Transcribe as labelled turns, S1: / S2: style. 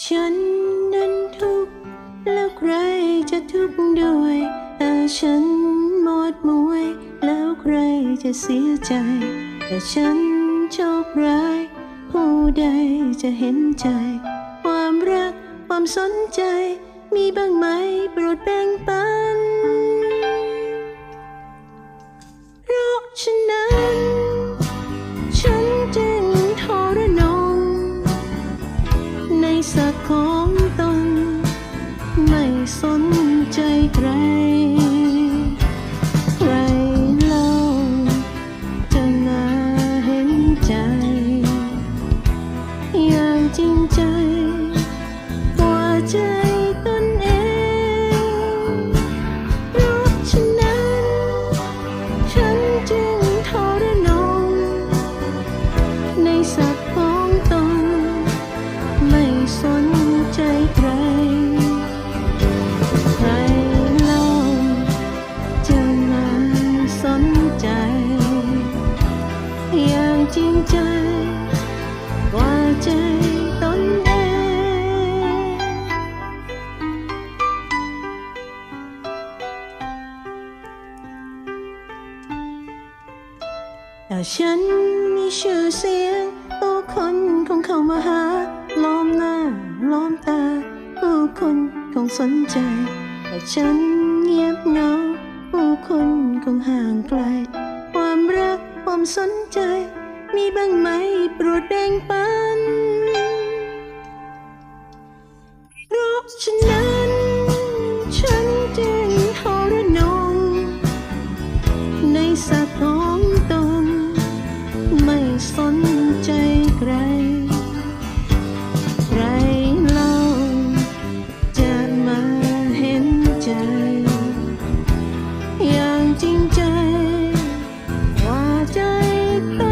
S1: ฉันนั้นทุกข์แล้วใครจะทุกข์ด้วยแต่ฉันหมดมวย แล้วใครจะเสียใจ แต่ฉันโชคร้าย ผู้ใดจะเห็นใจ ความรักความสนใจ มีบ้างไหมโปรดแบ่งปัน ของตน ไม่สนใจใคร ใครเล่าจะมาเห็นใจ อย่างจริงใจว่าจะ จริงใจกว่าใจตนเองถ้าฉันมีชื่อเสียงผู้คนคงเข้ามาหา ล้อมหน้า ล้อมตา ผู้คนคงสนใจ แต่ฉันเงียบเหงา ผู้คนคงห่างไกล ความรักความสนใจ มีบ้างไหมโปรดแบ่งปัน เพราะฉะนั้น ฉันจึงทรนง ในสัตว์ของตน ไม่สนใจใคร ใครเล่าจะมาเห็นใจ อย่างจริงใจ ว่าใจตนเ